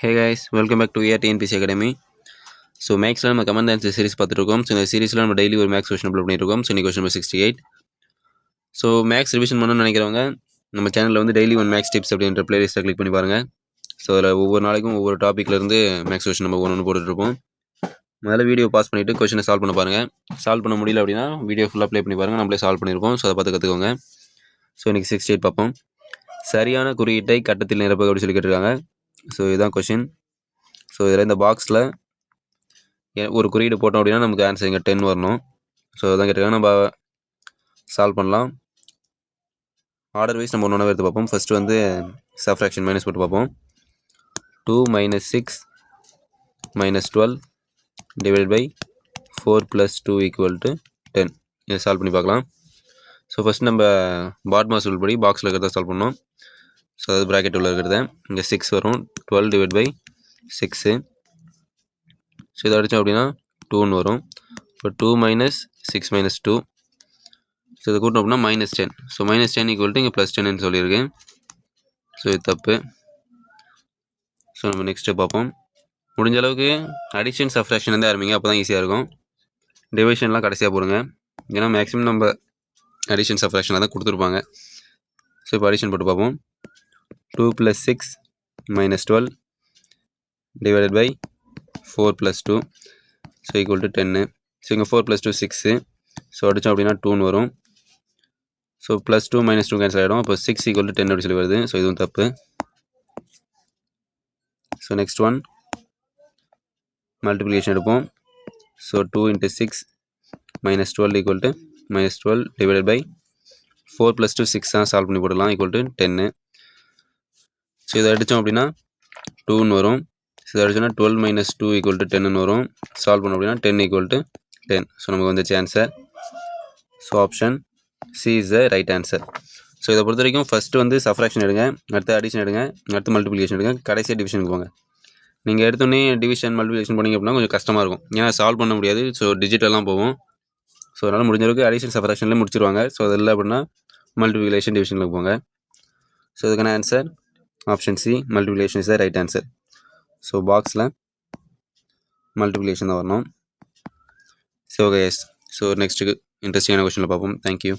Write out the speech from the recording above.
Hey guys welcome back to year TNPSC academy so மேக்ஸில் நம்ம comment answer series பார்த்துருக்கோம் so இந்த சீரிஸில் நம்ம டெய்லி ஒரு மேக்ஸ் கொஷின் அப்லோட் பண்ணியிருக்கோம் ஸோ இன்னைக்கு question number sixty eight so maths revision பண்ணணும்னு நினைக்கிறவங்க நம்ம சேனலில் வந்து டெய்லி ஒன் மேக்ஸ் டிப்ஸ் அப்படின்ற பிளேலிஸ்ட்டை கிளிக் பண்ணி பாருங்கள் ஸோ அதில் ஒவ்வொரு நாளைக்கும் ஒவ்வொரு டாப்பிக்லேருந்து மேக்ஸ் கொஷின் நம்ம ஒன்று ஒன்று போட்டுட்ருப்போம் முதல்ல வீடியோ பாஸ் பண்ணிவிட்டு கொஷினை சால்வ் பண்ண பாருங்கள் சால்வ் பண்ண முடியல அப்படின்னா வீடியோ ஃபுல்லாக ப்ளே பண்ணி பாருங்கள் நம்மளே சால்வ் பண்ணியிருக்கோம் ஸோ அதை பார்த்து கற்றுக்கோங்க ஸோ இன்றைக்கி சிக்ஸ்டி எயிட் பார்ப்போம். சரியான குறியீட்டை கட்டத்தில் நிரப்ப அப்படின்னு சொல்லி கேட்டிருக்காங்க. ஸோ இதுதான் கொஷின் ஸோ இதில் இந்த பாக்ஸில் ஒரு குறியீடு போட்டோம் அப்படின்னா நமக்கு ஆன்சர் இங்கே டென் வரணும். ஸோ அதான் கேட்டிருக்காங்க. நம்ம சால்வ் பண்ணலாம். ஆர்டர் வைஸ் நம்ம ஒன்று எடுத்து பார்ப்போம். ஃபஸ்ட்டு வந்து சப்ராக்ஷன் மைனஸ் போட்டு பார்ப்போம். Two minus six minus twelve divide by four plus two equal to ten இதை சால்வ் பண்ணி பார்க்கலாம். ஸோ ஃபஸ்ட் நம்ம பாட்மாஸ் படி பாக்ஸில் இருக்கிறத சால்வ் பண்ணோம். ஸோ அது ப்ராக்கெட் உள்ள இருக்கிறத. இங்கே சிக்ஸ் வரும். Twelve divide by six so இதை அடித்தோம் அப்படின்னா டூன்னு வரும். இப்போ two minus six minus two so இதை கூட்டணும் அப்படின்னா minus ten so minus ten equal to இங்கே ப்ளஸ் டென்னு சொல்லியிருக்கேன். ஸோ இது தப்பு. ஸோ நம்ம நெக்ஸ்ட்டு பார்ப்போம். முடிஞ்ச அளவுக்கு அடிஷன் சப்ராக்ஷன் வந்து ஆரம்பிங்க. அப்போ தான் ஈஸியாக இருக்கும். டிவிஷன்லாம் கடைசியாக போடுங்க. ஏன்னா மேக்ஸிமம் நம்ம அடிஷன் சப்ராக்ஷனாக தான் கொடுத்துருப்பாங்க. ஸோ இப்போ அடிஷன் போட்டு பார்ப்போம். Two plus six minus twelve divided by four plus two so equal to ten so இங்கே four plus two six so அடித்தோம் அப்படின்னா டூன்னு வரும். So plus two minus two cancel ஆகிடும் அப்போ சிக்ஸ் ஈக்குவல் டு டென் அப்படி சொல்லி வருது. ஸோ இதுவும் தப்பு. ஸோ நெக்ஸ்ட் ஒன் மல்டிப்ளிகேஷன் எடுப்போம். So two into six minus twelve equal to minus twelve divided by four plus two six தான் solve பண்ணி போடலாம். ஈக்குவல் டு டென்னு ஸோ இதை அடித்தோம் அப்படின்னா டூன்னு வரும். ஸோ இதை அடிச்சோன்னா twelve minus two equal to டென்னு வரும். சால்வ் பண்ணோம் அப்படின்னா ten equal to ten so நமக்கு வந்துச்சு answer so option C is the right answer so இதை பொறுத்த வரைக்கும் ஃபஸ்ட்டு வந்து சஃப்ராக்ஷன் எடுங்க. அடுத்து அடிஷன் எடுங்க. அடுத்து மல்டிப்ளிகேஷன் எடுங்க. கடைசியாக டிவிஷனுக்கு போங்க. நீங்கள் எடுத்தோடனே டிவிஷன் மல்டிப்ளிகேஷன் பண்ணிங்க அப்படின்னா கொஞ்சம் கஷ்டமாக இருக்கும். ஏன்னா சால்வ் பண்ண முடியாது. ஸோ டிஜிட்டல்லாம் போகும். ஸோ அதனால் முடிஞ்ச அளவுக்கு அடிஷன் சஃப்ராக்ஷன்லேயே முடிச்சிருவாங்க. ஸோ அது இல்லை அப்படின்னா மல்டிப்ளிகேஷன் டிவிஷனுக்கு போங்க. ஸோ இதுக்கான answer option C multiplication is the right answer so பாக்ஸில் மல்டிப்ளிகேஷன் தான் வரணும். ஸோ ஓகே எஸ் ஸோ நெக்ஸ்ட்டுக்கு இன்ட்ரெஸ்டிங்கான கொஷனில் பார்ப்போம். தேங்க்யூ